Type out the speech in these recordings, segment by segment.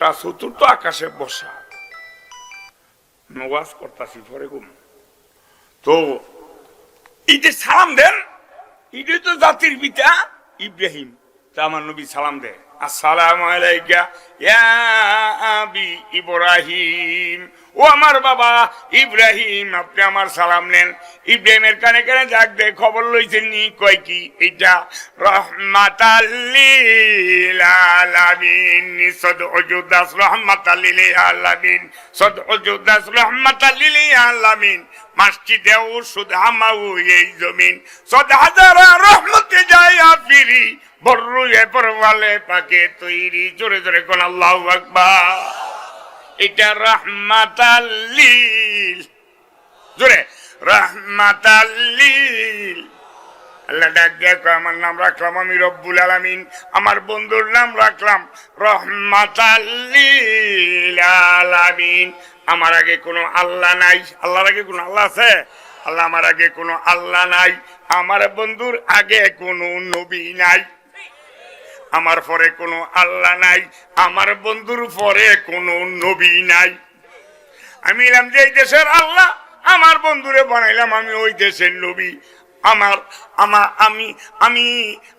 তা চতুর্থ আকাশে বসা। নওয়াজ করতাছি পরে গুম। তো এই যে সালাম দেন ঈদে তো জাতির পিতা ইব্রাহিম। তা আমার নবী সালাম দেয়। আসসালামু আলাইকা ইয়া আবি ইব্রাহিম। ও আমার বাবা, ইব্রাহিম, আপনি আমার সালাম নেন। ইব্রাহিমের কানে কানে যাক দে, খবর লইছেন নি, কয় কি? এটা রহমাতাল্লিল আলামিন সদ অযোদাস রহমাতাল্লিল আলামিন, সদ রহমাতাল্লিল আলামিন এই জমিন, সদ হাজারা রহমতে যায় ফিরি বর্রু এ পরওয়ালে পাকে তৈরি, জোরে জোরে কোন আল্লাহু আকবার। এটা রহমাতাল্লিল জোরে রহমাতাল্লিল আল্লাহ ডাক আমার নাম রাখলাম আমি রব্বুল আলামিন, আমার বন্ধুর নাম রাখলাম রহমাতাল্লিল আলামিন। আমার আগে কোনো আল্লাহ নাই। আল্লাহর আগে কোনো আল্লাহ আছে? আল্লাহ আমার আগে কোনো আল্লাহ নাই। আমার বন্ধুর আগে কোনো নবী নাই। আমার পরে কোনো আল্লাহ নাই, আমার বন্ধুর পরে কোনো নবী নাই। আমি এলাম যে এই দেশের আল্লাহ, আমার বন্ধুরে বানাইলাম আমি ওই দেশের নবী। আমার আমার, আমি আমি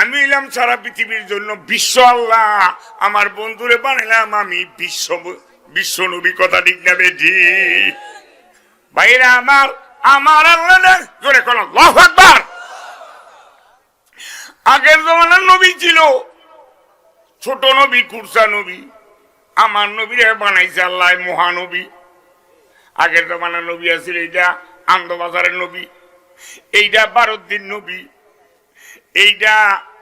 আমি এলাম সারা পৃথিবীর জন্য বিশ্ব আল্লাহ। আমার বন্ধুরে বানাইলাম আমি বিশ্ব বিশ্ব নবী, কথা ঠিক না বেঠি বাইরে আমার আমার আল্লাহ জোরে কোন আগের জমানার নবী ছিল। ছোট নবী, কুরসা নবী, আমার নবীরে বানাইছে আল্লাহ মহানবী আগের জমানার নবী আছিল এইটা আন্দবাজারের নবী। এইটা বারুদ্দিন নবী। এইটা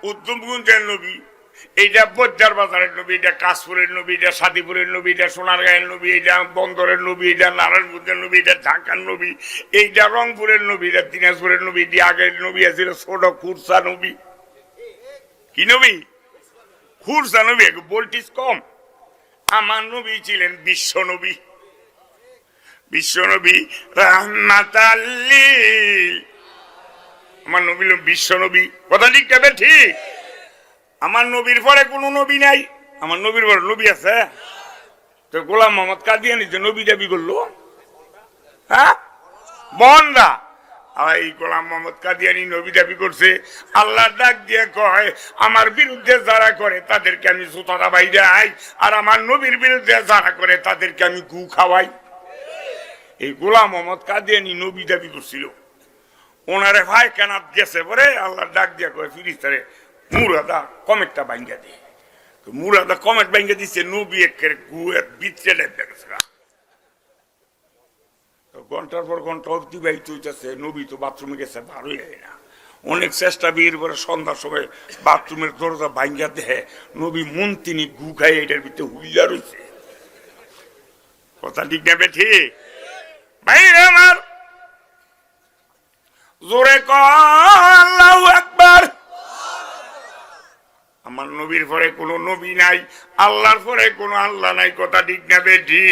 উত্তমগুঞ্জের নবী। এইটা বজ্জার বাজারের নবী এটা কাশপুরের নবী এটা সাদিপুরের নবী এটা সোনারগাঁয়ের নবী এটা বন্দরের নবী এটা নারায়ণগঞ্জের নবী এটা ঢাকার নবী এইটা রংপুরের নবী এটা দিনাজপুরের নবী এটি আগের নবী আছিল ছোট কুরসা নবী। কি নবী? খুরসা নবী বলটিস কম আমার নবী ছিলেন বিশ্ব নবী। বিশ্ব নবী রাহমাতাল্লিল আমার নবী বিশ্ব নবী। কথা ঠিক যাবে ঠিক? আমার নবীর পরে কোনো নবী নাই। আমার নবীর পরে নবী আছে। তো গোলাম মোহাম্মদ কাদিয়ানি যে নবী দাবি করল হ্যাঁ? বন্দা। এই গোলাম মোহাম্মদ কাদিয়ানি নবী দাবি করছে আল্লাহ ডাক দিয়ে কয়, আমার বিরুদ্ধে যারা করে তাদেরকে আমি সুতরা বাইরাই আর আমার নবীর বিরুদ্ধে যারা করে তাদেরকে আমি গু খাওয়াই। এই গোলাম মোহাম্মদ কাদিয়ানি নবী দাবি করছিল। ওনারে ভাই কেনাত গেছে পরে আল্লাহ ডাক দিয়ে কয়, ফিরিস্তারে, মুরাদা কমেটটা বাইঙ্গা দে। মুরাদা কমেট বাইঙ্গা দিচ্ছে নবী একের গুয়ের বিচ্ছে ডাইবে গেছে গা। ঘণ্টার পর ঘণ্টা অতিবাহিত হইতেছে, নবী তো বাথরুমে গেছে ভালোই হয় না। অনেক চেষ্টা বিয়ের পরে সন্ধ্যার সময় বাথরুমের দরজা ভাঙ্গা দেহে নবী মন তিনি গু খাই এটার ভিতরে হুইয়া রয়েছে কথা ঠিক না ঠিক ভাই আমার। জোরে কল্লাহু একবার আমার নবীর পরে কোনো নবী নাই, আল্লাহর পরে কোনো আল্লাহ নাই, কথা ঠিক না বেঠি।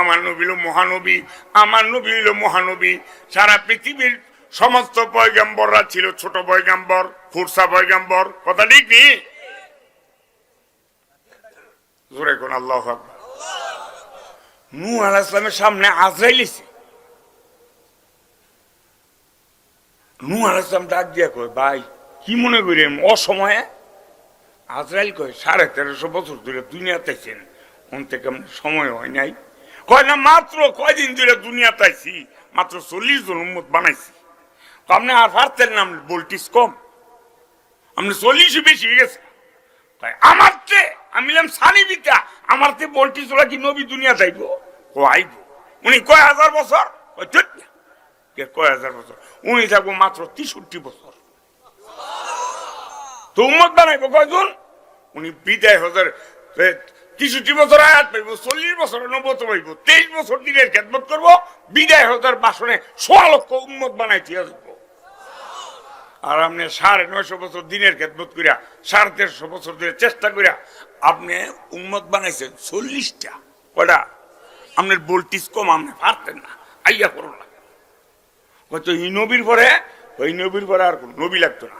আমার নবী হলো মহানবী, আমার নবী হলো মহানবী। সারা পৃথিবীর সমস্ত পয়গাম্বররা ছিল ছোট পয়গাম্বর ফুরসা পয়গাম্বর, কথা ঠিক নি? জোরে কোন আল্লাহ নূ আলাহ ইসলামের সামনে আজরাইল নূ আলাহ ইসলাম ডাক দিয়া কয়, ভাই, কি মনে করি অসময়ে আজরাইল কয় সাড়ে তেরোশো বছর ধরে দুনিয়াতে আছেন। ওন থেকে সময় হয় নাই। কয় না মাত্র কয়দিন ধরে দুনিয়াতে আইছি মাত্র চল্লিশ জন উম্মত বানাইছি। আপনি আর পারতেন না আপনি বলটিস কম। আপনি চল্লিশই বেশি হয়ে গেছে। আমার তে আমি সানি বিটা আমার তে বলটিস ওরা কি নবী দুনিয়া যাইব ও আইব। উনি কয় হাজার বছর? কয়, কয় হাজার বছর? উনি থাকব মাত্র তেষট্টি বছর। তো উম্মত বানাইবো, কয়জন? উনি বিদায় হাজার তেষট্টি বছর আয়াত পাইব, চল্লিশ বছর নবত পাইব, তেইশ বছর দিনের খেদমত করব, বিদায় হাজার বাসনে সোয়া লক্ষ উম্মত বানাইতে আসব আর আপনি সাড়ে নয়শো বছর দিনের খেদমত করিয়া, সাড়ে তেরোশো বছর ধরে চেষ্টা করিয়া, আপনি উম্মত বানাইছেন চল্লিশটা। কটা আপনার বলটিস কম, আপনি পারতেন না, আইয়া করুন না। হয়তো এই নবীর পরে, ওই নবীর পরে আর কোন নবী লাগতো না।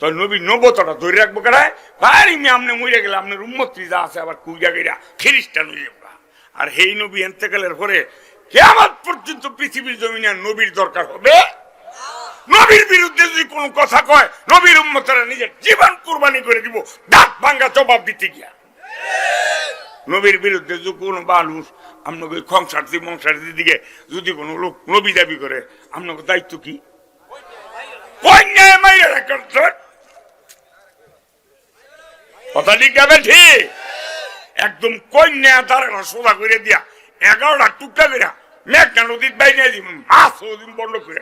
তো নবী নবতটা ধরে রাখব কেডায় ভাই আমি আমনে মরে গেলে আপনার উন্মত্রী যা আছে আবার কুইয়া গেরা খ্রিস্টান যাব আর হেই নবী এন্তেকালের পরে কেমন পর্যন্ত পৃথিবীর জমিনে নবীর দরকার হবে? নবীর বিরুদ্ধে যদি কোনো কথা কয়, নবীর উম্মতরা নিজের জীবন কুরবানি করে দিব, দাঁত ভাঙ্গা জবাব দিতে গিয়া। নবীর বিরুদ্ধে যদি কোনো মানুষ আপনাকে সংসারতি মংসারতির দিকে যদি কোনো লোক নবী দাবি করে, আপনাকে দায়িত্ব কি? কন্যায় মাইরে রাখার। কথা যাবে ঠিক? একদম কন্যা দাঁড়ানো সোজা করে দিয়া এগারোটা টুকটা করে মেঘনা নদীর বাইরে মাছ ওদিন বন্ধ করে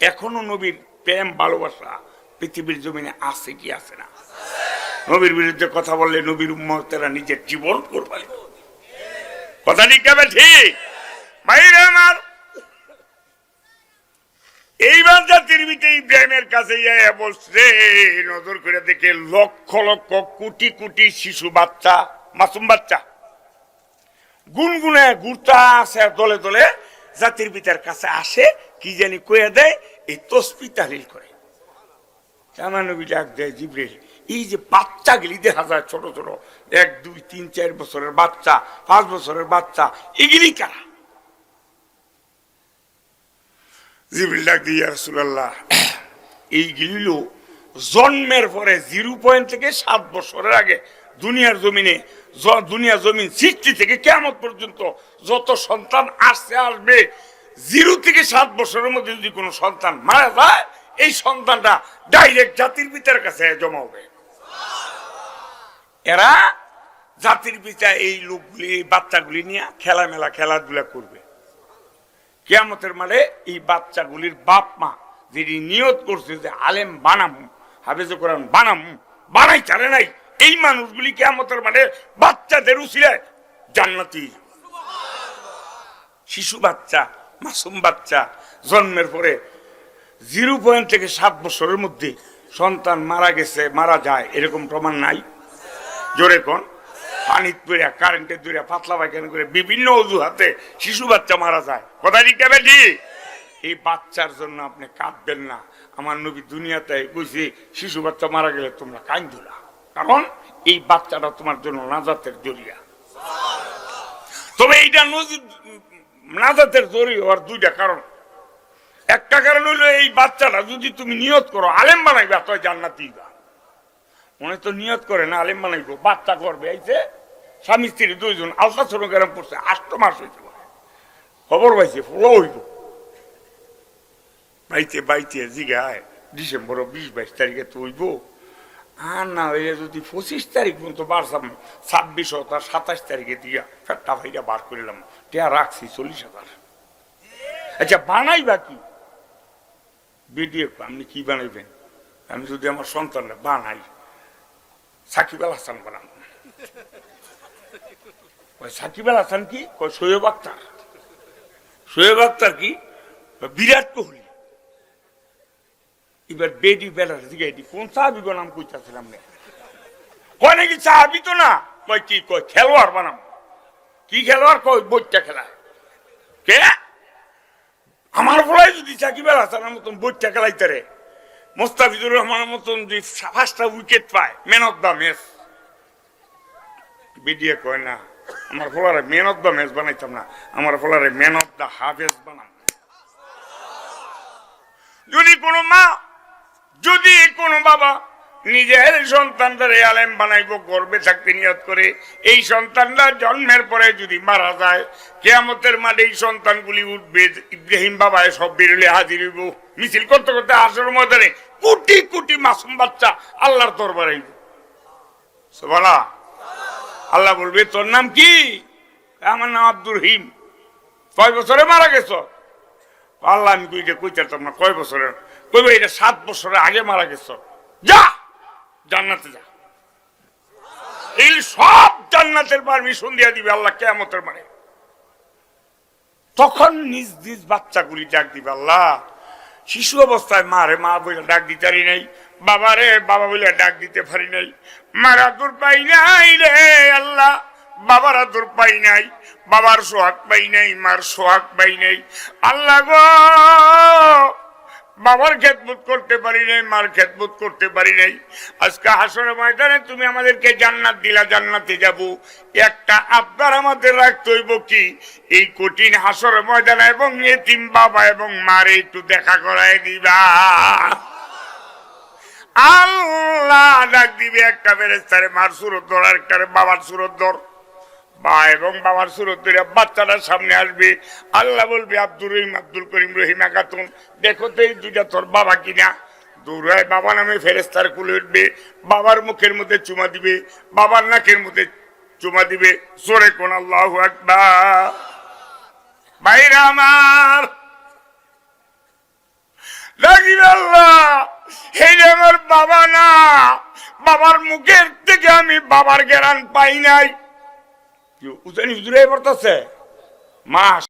এখনও নবীর প্রেম, ভালোবাসা পৃথিবীর জমিনে আছে কি আছে না? নবীর বিরুদ্ধে কথা বললে নবীর উম্মতেরা নিজের জীবন করবে কথা যাবে ঠিক? বাইরে আমার এইবার জাতির ভিতরে ইব্রাহিমের কাছে বসছে, নজর করে দেখে লক্ষ লক্ষ কোটি কোটি শিশু বাচ্চা, মাসুম বাচ্চা। গুনগুনে ঘুরতা আছে, দলে দলে জাতির পিতার কাছে আসে, কি জানি কয়ে দেয়, এই তসপি তাহলিল করে। এই যে বাচ্চাগুলি দেখা যায় ছোট ছোট, এক, দুই, তিন, চার বছরের বাচ্চা, পাঁচ বছরের বাচ্চা, এগুলি কারা? জিবরিল ডাক দিয়ে রাসূলুল্লাহ এইগুলিও জন্মের পরে জিরো পয়েন্ট থেকে সাত বছরের আগে দুনিয়ার জমিনে দুনিয়া জমিন সৃষ্টি থেকে কেমন পর্যন্ত যত সন্তান আসছে, আসবে, জিরো থেকে সাত বছরের মধ্যে যদি কোনো সন্তান মারা যায়, এই সন্তানটা ডাইরেক্ট জাতির পিতার কাছে জমা হবে। এরা জাতির পিতা এই লোকগুলি বাচ্চাগুলি নিয়ে খেলামেলা, খেলাধুলা করবে। কেয়ামতের মালে এই বাচ্চাগুলির বাপ মা যিনি নিয়ত করছে যে আলেম বানাম, হাফেজ কোরআন বানাম, বানাই ছাড়ে নাই, এই মানুষগুলি কেয়ামতের মানে বাচ্চাদের উচিলায় জান্নাতি। শিশু বাচ্চা, মাসুম বাচ্চা, জন্মের পরে জিরো পয়েন্ট থেকে সাত বছরের মধ্যে সন্তান মারা গেছে, মারা যায়, এরকম প্রমাণ নাই। জোরে কোন? পানিত পড়ে কারেন্টের দূরে, পাতলা পায়খানা করে বিভিন্ন অজুহাতে শিশু বাচ্চা মারা যায়। কথা ঠিক? বেটি এই বাচ্চার জন্য আপনি কাঁদবেন না। আমার নবী দুনিয়াতে বুঝি শিশু বাচ্চা মারা গেলে তোমরা কাঁদো না। কারণ এই বাচ্চাটা তোমার জন্য নাজাতের জরিয়া। তবে এইটা নজি- নাজাতের জরি হওয়ার দুইটা কারণ। একটা কারণ হইল, এই বাচ্চাটা যদি তুমি নিয়ত করো, আলেম বানাইবা, তো জান্নাত মনে তো নিয়ত করে না, আলেম বানাইবো, বাচ্চা করবে এইছে স্বামী স্ত্রী দুইজন আলট্রাসাউন্ড গরম পড়ছে, আষ্ট মাস হয়েছে। খবর পাইছে ফুলো হইব। বাইতে বাইতে, জিগায়, ডিসেম্বর বিশ, বাইশ তারিখে তো হইব। আর না হইলে যদি পঁচিশ তারিখ পর্যন্ত বাড়ছাম ছাব্বিশ তার সাতাশ তারিখে দিয়া ফেরটা ভাইটা বার করিলাম, টিয়া রাখছি চল্লিশ হাজার। আচ্ছা বানাইবা কি? ভিডিও, আপনি কি বানাইবেন? আমি যদি আমার সন্তানরা বানাই, সাকিব আল হাসান বানাম কয় সাকিব হাসান কি কয় শোয়েব আক্তার। শোয়েব আক্তার কি? বিরাট কোহলি। এবার বেডি বেলার দিকে কোন সাহাবি নাম কইতাছিলাম না? কয়, নাকি সাহাবি তো না? কয়, কি? কয়, খেলোয়াড় বানাম। কি খেলোয়াড়? কয়, বইটা খেলা। কে? আমার ফলাই যদি সাকিব আল হাসানের মতন বইটা খেলাইতে রে। মোস্তাফিজুর রহমানের মতন যদি পাঁচটা উইকেট পায়, ম্যান অফ দ্য ম্যাচ। বিডিয়ে কয়, না। আমার ফলারে ম্যান অফ দ্য ম্যাচ বানাইতাম না। আমার ফলারে ম্যান অফ দ্য হাফেজ বানাম। যদি কোনো মা, যদি কোনো বাবা নিজের সন্তানদের আলেম বানাইব, গর্বে থাকতে নিয়ত করে, এই সন্তানরা জন্মের পরে যদি মারা যায়, কেয়ামতের মাঠে এই সন্তানগুলি উঠবে, ইব্রাহিম বাবা সব বেরোলে হাজির হইব। মিছিল করতে করতে আসর ময়দানে কোটি কোটি মাসুম বাচ্চা আল্লাহর দরবারে আইব বলা আল্লাহ বলবে, তোর নাম কি? আমার নাম আব্দুর রহিম। কয় বছরে মারা গেছ? আল্লাহ, আমি কইটা কইতাম না, কয় বছরের কইবে, এটা সাত বছরের আগে মারা গেছ। যা! জান্নাতে যা। এই সব জান্নাতের পারমিশন দিয়া দিবে আল্লাহ, কেয়ামতের মানে তখন নিজ নিজ বাচ্চাগুলি ডাক দিবে, আল্লাহ, শিশু অবস্থায় মা রে মা বলে ডাক দিতে পারি নাই। বাবা রে বাবা বলে ডাক দিতে পারি নাই। মারা দূর পাই নাই রে আল্লাহ। বাবারা দূর পাই নাই। বাবার সোহাগ পাই নাই, মার সোহাগ পাই নাই। আল্লাহ গো! বাবার খেদমত করতে পারি নাই, মার খেদমত করতে পারি নাই। আজকে হাসরের ময়দানে তুমি আমাদেরকে জান্নাত দিলা, জান্নাতে যাব। একটা আবদার আমাদের রাখতে হইব কি? এই কঠিন হাসরের ময়দানে এবং এতিম বাবা এবং মারে একটু দেখা করাই দিবা। আল্লাহ ডাক দিবে একটা ফেরেস্তারে মার সুরত ধর একটা বাবার সুরত ধর। বা এবং বাবার সুরত বাচ্চাটা সামনে আসবে। আল্লাহ বলবে, আব্দুর রহিম, আব্দুল করিম রহিমা খাতুন দেখো তো এই দুইটা তোর বাবা কিনা? দৌড়ায় বাবা নামে ফেরেস্তার কুলে উঠবে। বাবার মুখের মধ্যে চুমা দিবে। বাবার নাকের মধ্যে চুমা দিবে। সরে কোন আল্লাহ আকবার। বাইরা আমার লাগিল আল্লাহ এই আমার বাবা না, বাবার মুখের থেকে আমি বাবার জ্ঞান পাই নাই। উজানি উজুরে পড়তেছে মা